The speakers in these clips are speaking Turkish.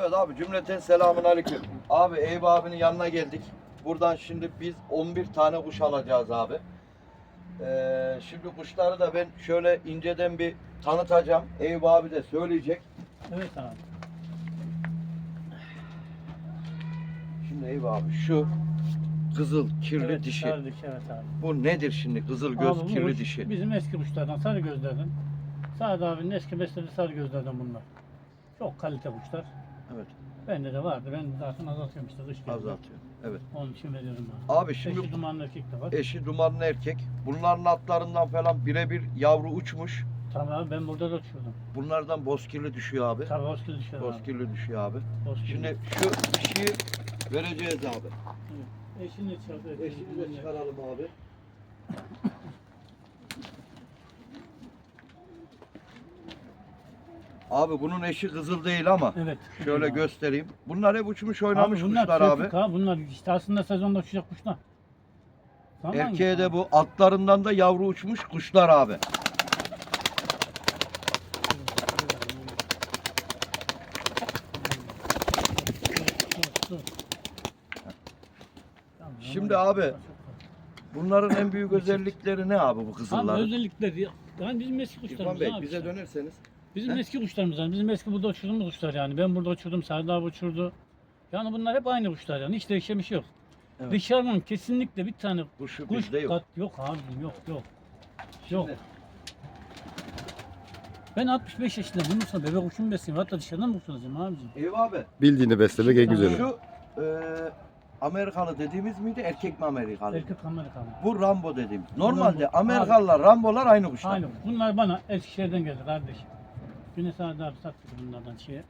Evet abi cümleten selamun aleyküm. Abi Eyüp abinin yanına geldik. Buradan şimdi biz 11 tane kuş alacağız abi. Ee, şimdi kuşları da ben şöyle inceden bir tanıtacağım. Eyüp abi de söyleyecek. Evet abi. Şimdi Eyüp abi şu kızıl kirli evet, dişi. sarı dişi evet abi. Bu nedir şimdi kızıl göz Abi bu kirli kuş dişi? Bizim eski kuşlardan, sarı gözlerden. Sağda abinin eski beslediği sarı gözlerden bunlar. Çok kalite kuşlar. Evet Bende de vardı. Ben zaten azaltıyorum işte dış gözle. azaltıyor. Evet. Onun için veriyorum abi. Abi şimdi Eşi dumanlı erkek de var. eşi dumanlı erkek. Bunların altlarından falan birebir yavru uçmuş. Tamam abi ben burada da uçurdum. Bunlardan bozkirli düşüyor abi. Tabii hoşgörü düşüyor abi. Bozkirli düşüyor abi. Bozkirli. Şimdi şu dişiyi vereceğiz abi. Evet. Eşini çıkardı. Eşini de çıkaralım abi. Abi bunun eşi kızıl değil ama Evet. şöyle Abi. göstereyim. Bunlar hep uçmuş oynamış bunlar kuşlar abi. ha. Bunlar işte aslında sezonda uçacak kuşlar. Tamam? Erkeğe de bu altlarından da yavru uçmuş kuşlar abi. Şimdi abi, Bunların en büyük özellikleri ne abi bu Abi kızılların? özellikleri yani bizim eski İrfan kuşlarımız Bey abi. bize dönerseniz. Bizim He? eski kuşlarımız yani. Bizim eski burada uçurduğumuz kuşlar yani. Ben burada uçurdum, Serdar abi uçurdu. Yani bunlar hep aynı kuşlar yani. Hiç değişen bir şey yok. Evet. Dışarıdan kesinlikle bir tane Kuşu kuş bizde yok. kat yok abicim yok yok. Yok. Şimdi- Ben 65 yaşındayım. Bunun sonra bebek kuşumu besliyorum. Hatta dışarıdan mı kuş alacağım abicim? Eyüp abi. Bildiğini beslemek en güzeli. Şu e, Amerikalı dediğimiz miydi erkek mi Amerikalı? Erkek Amerikalı. Bu Rambo dediğimiz. Normalde Rambo. Amerikalılar, Rambolar aynı kuşlar. Aynı. Bunlar bana Eskişehir'den geldi kardeşim. Güneş Serdar abi sattı bunlardan şeye.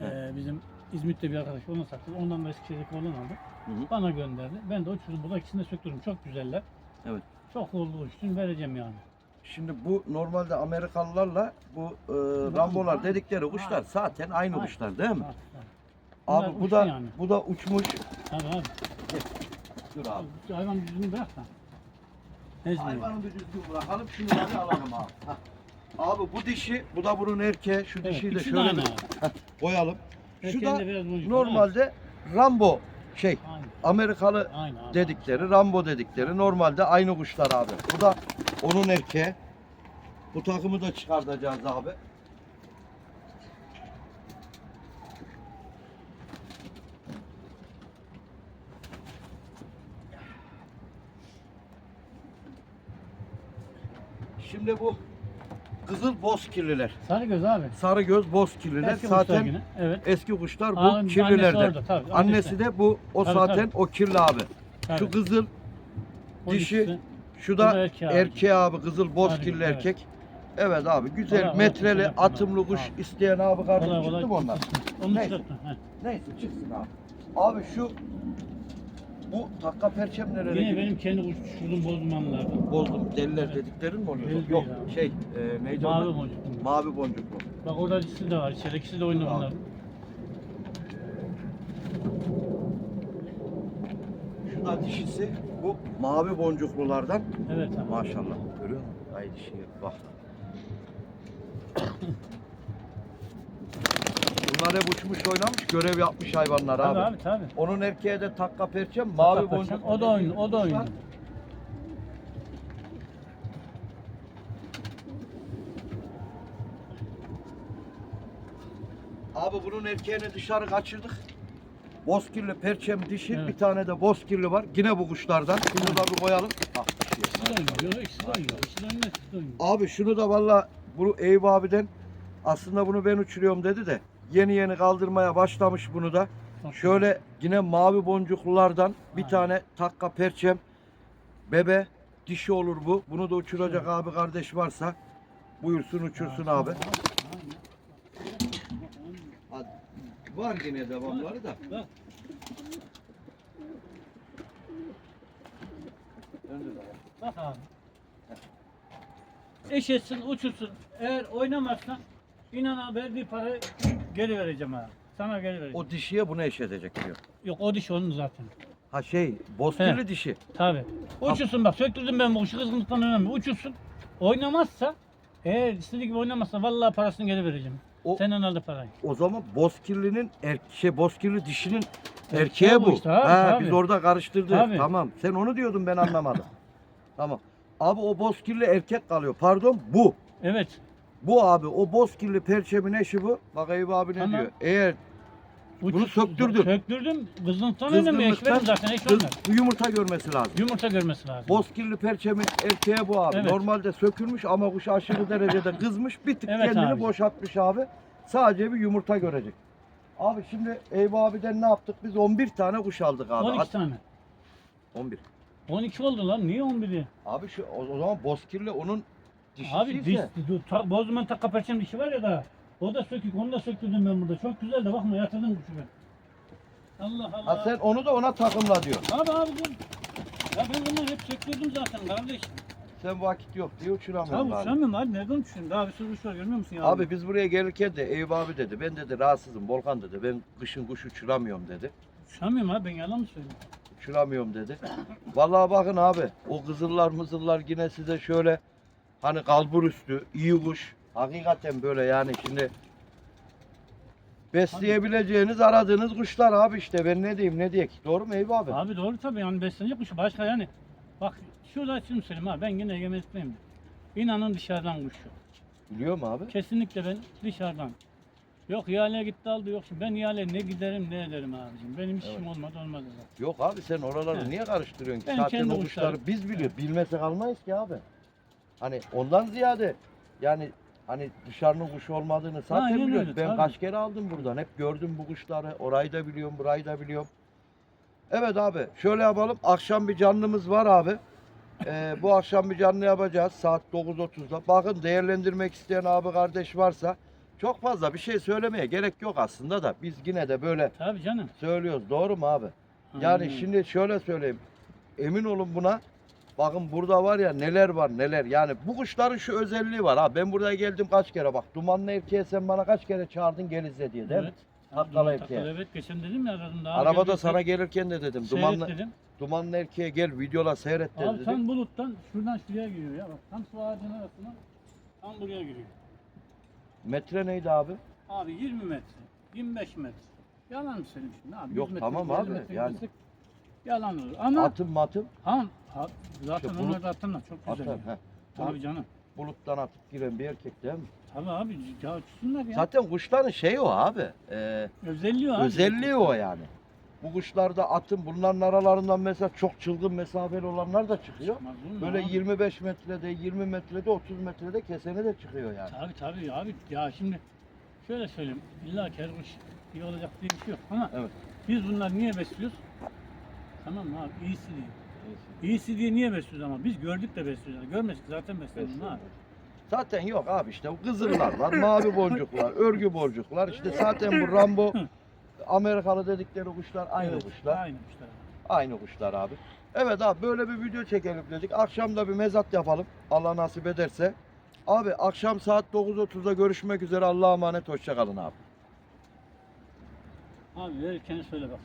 Ee, bizim İzmit'te bir arkadaş onu sattı. Ondan da Eskişehir'deki olan aldı. Hı hı. Bana gönderdi. Ben de uçurdum. Burada ikisini de söktürdüm. Çok güzeller. Evet. Çok oldu uçtum. Vereceğim yani. Şimdi bu normalde Amerikalılarla bu e, Rambolar dedikleri kuşlar zaten aynı Aynı. kuşlar değil mi? Bunlar Abi bu uçtu da yani. bu da uçmuş. Tabii abi. Dur abi. Hayvan düzgün bırak da. Ezmiyor. Hayvanı bir düzgün bırakalım şunları alalım abi. Hah. Abi bu dişi, bu da bunun erkeği. Şu Evet, dişiyi de ikisi de şöyle aynı bir abi. heh, koyalım. Şu da de biraz boncuk var. normalde Rambo şey Aynı. Amerikalı Aynı abi. dedikleri, Rambo dedikleri normalde aynı kuşlar abi. Bu da onun erkeği. Bu takımı da çıkartacağız abi. Şimdi bu kızıl bozkirliler. Sarı göz abi. Sarı göz bozkirliler. Eski Zaten yine. Evet. eski kuşlar bu Aa, annesi kirlilerden. orada, tabii, Annesi annesi. de bu o Tabii, zaten tabii. o kirli abi. Tabii. Şu kızıl O dişi, ikisi. şu da da erkeği abi. erkeği abi kızıl bozkirli evet. erkek. Evet abi güzel kolay, metreli kolay. atımlı kuş Abi. isteyen abi kardeşim çıktı mı onlar? Onu Neyse. Neyse çıksın abi. Abi şu bu takka perçemlere Yine benim kendi kuş uçurduğum bozdumanlardan. bozdum deliler dediklerin mi oluyor? Deli değil Yok abi. şey e, neydi Mavi onlar? boncuk. Mavi boncuklu. Bak orada ikisi de var. İçeride ikisi de oynuyor Abi. bunlar. Şu da dişisi bu mavi boncuklulardan. Evet abi. Maşallah. Görüyor musun? Ay dişi bak. Bunlar hep uçmuş oynamış, görev yapmış hayvanlar Tabii abi. abi tabii. Onun erkeğe de takka perçem, mavi Takka boncuk. o da oynuyor, o da oynuyor. Abi bunun erkeğini dışarı kaçırdık. Bozkirli perçem dişi, Evet. bir tane de bozkirli var. Yine bu kuşlardan. Şunu da bir koyalım. Ah. İkisi de oynuyor. İkisi de oynuyor. İkisi de oynuyor. İkisi de oynuyor. Abi şunu da valla bu Eyüp abiden aslında bunu ben uçuruyorum dedi de yeni yeni kaldırmaya başlamış bunu da. Şöyle yine mavi boncuklulardan bir tane takka perçem bebe dişi olur bu. Bunu da uçuracak abi kardeş varsa buyursun uçursun abi. Var yine devamları da. Bak. Abi. Eş etsin, uçursun. Eğer oynamazsan inan abi verdiği parayı geri vereceğim abi. Sana geri vereceğim. O dişiye bunu eş edecek diyor. Yok o diş onun zaten. Ha şey bozkirli dişi. Tabi. Uçursun bak söktürdüm ben bu kuşu kızgınlıktan önemli. Uçursun. Oynamazsa eğer istediği gibi oynamazsa vallahi parasını geri vereceğim. O- Senden aldı parayı. O zaman bozkirlinin er, şey bozkirli dişinin Erkeği erkeği bu bu. işte abi, ha, tabii. biz orada karıştırdık. Tabii. Tamam. Sen onu diyordun ben anlamadım. tamam. Abi o bozkirli erkek kalıyor. Pardon bu. Evet. Bu abi o bozkirli perçemin eşi bu. Bak Eyüp abi ne Tamam. diyor? Eğer Bu Bunu söktürdün. Söktürdüm. Kızılıktan önce eş kızgınlıktan verim zaten eş olmaz. bu yumurta görmesi lazım. Yumurta görmesi lazım. Bozkirli perçemin erkeği bu abi. Evet. Normalde sökülmüş ama kuş aşırı derecede kızmış. Bir tık Evet kendini abi. boşaltmış abi. Sadece bir yumurta görecek. Abi şimdi Eyüp abiden ne yaptık? Biz 11 tane kuş aldık abi. 12 At- tane. 11. 12 oldu lan. Niye 11'i? Abi şu o, o zaman bozkirli onun Abi diş, ise dur, ta, bozduman takka perçem dişi var ya da. O da sökük. Onu da söktürdüm ben burada. Çok güzel de bakma yatırdım kuşu ben. Allah Allah. ha sen onu da ona takımla diyor. Abi abi dur. Ya ben bunları hep söktürdüm zaten kardeşim. Sen vakit yok diye uçuramıyorsun Abi abi. uçamıyorum abi. Nereden uçuyorsun? Daha bir sürü kuş var görmüyor musun ya? Abi biz buraya gelirken de Eyüp abi dedi. Ben dedi rahatsızım Volkan dedi. Ben kışın kuş uçuramıyorum dedi. Uçamıyorum abi ben yalan mı söylüyorum? Uçuramıyorum dedi. Vallahi bakın abi o kızıllar mızıllar yine size şöyle hani kalbur üstü iyi kuş. Hakikaten böyle yani şimdi besleyebileceğiniz aradığınız kuşlar abi işte ben ne diyeyim ne diyek. Doğru mu Eyüp abi? Abi doğru tabii yani beslenecek kuş. Başka yani. Bak şurada şunu söyleyeyim abi. Ben yine yemekliyim. İnanın dışarıdan kuş yok. Biliyor mu abi? Kesinlikle ben dışarıdan. Yok ihaleye gitti aldı yok. Ben ihaleye ne giderim ne ederim abicim. Benim işim Evet. olmadı olmadı zaten. Yok abi sen oraları He. niye karıştırıyorsun ki? Ben Zaten kendi o kuşları kuşlarım- biz biliyor. Bilmesek almayız ki abi. Hani ondan ziyade yani hani dışarının kuşu olmadığını zaten Aynen biliyoruz. öyle, ben tabii. kaç kere aldım buradan. Hep gördüm bu kuşları. Orayı da biliyorum, burayı da biliyorum. Evet abi şöyle yapalım. Akşam bir canlımız var abi. Ee, bu akşam bir canlı yapacağız saat 9.30'da. Bakın değerlendirmek isteyen abi kardeş varsa çok fazla bir şey söylemeye gerek yok aslında da biz yine de böyle Tabii canım. söylüyoruz. Doğru mu abi? Yani Aynen. şimdi şöyle söyleyeyim. Emin olun buna. Bakın burada var ya neler var neler. Yani bu kuşların şu özelliği var ha. Ben buraya geldim kaç kere bak. Dumanlı erkeğe sen bana kaç kere çağırdın gel izle diye değil mi? Abi, erkeğe. Evet geçen dedim ya aradım daha. Arabada sana gelirken de dedim. Seyret Dumanlı, dedim. dumanlı erkeğe gel videola seyret Abi dedim. tam buluttan şuradan şuraya giriyor ya bak. Tam şu ağacın arasına tam buraya giriyor. Metre neydi abi? Abi 20 metre, 25 metre. Yalan mı söyleyeyim şimdi abi? Yok, 100 metre, tamam 50 abi, metre yani. gidersek Yalan olur ama Atım matım. Tamam. Abi, zaten İşte onlar bulut- da atınlar çok güzel. Atar. ya. heh. Tabii canım. Buluttan atıp giren bir erkek değil mi? Tabii abi ya uçsunlar ya. Zaten kuşların şeyi o abi. Ee, Özelliği o abi. Özelliği o yani. Bu kuşlarda atın bunların aralarından mesela çok çılgın mesafeli olanlar da çıkıyor. Çıkmaz Böyle abi? 25 metrede, 20 metrede, 30 metrede keseni de çıkıyor yani. Tabii tabii abi. Ya şimdi şöyle söyleyeyim. İlla ki her kuş iyi olacak diye bir şey yok ama Evet. biz bunları niye besliyoruz? Tamam mı abi? İyisi diye. İyisi diye niye besliyoruz ama biz gördük de besliyoruz. Görmesek zaten abi. Zaten yok abi işte bu kızıllar var, mavi boncuklar, örgü boncuklar. İşte zaten bu Rambo Amerikalı dedikleri kuşlar aynı Evet, kuşlar. Aynı kuşlar. Aynı kuşlar abi. Evet abi böyle bir video çekelim dedik. Akşam da bir mezat yapalım. Allah nasip ederse. Abi akşam saat 9.30'da görüşmek üzere. Allah'a emanet. Hoşçakalın abi. Abi verirken söyle bak.